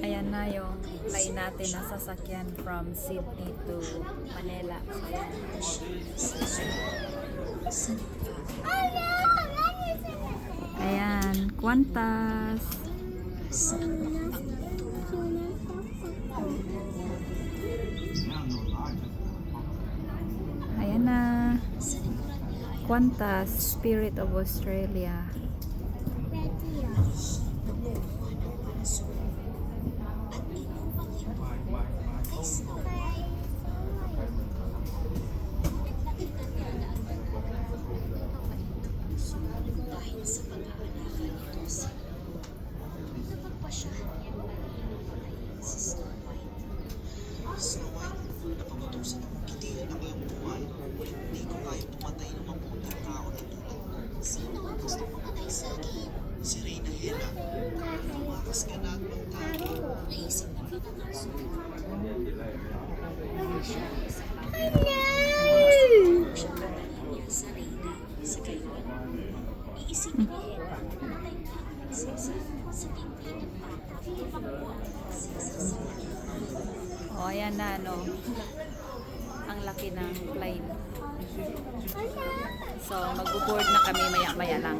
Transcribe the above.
Ayan na yung line natin na sasakyan from Sydney to Manila. Ayan, Qantas. Ayan na. Qantas, Spirit of Australia. Dahil sa pag-aalala nito sa napagpasyahan niya na patayin si Snow White. Snow White, napag-utusan akong kitilin ako yung buwan. Hindi ko kaya pumatay ng mabuting tao na tulad mo. Sino ang gusto pumatay sa akin? Si Reyna Hela. Tumakas ka na at magtagi. Naisip na kita ng sulit. Siya sa siya patayin niya sa Reyna sa kaiwan. Iisipin ni Hela, pumatay na ang prinsesa sa pipi ng bata. Ipagbuwag ang prinsesa sa kanya. O, ayan na, no. Ang laki ng plane. So, mag-board na kami maya-maya lang.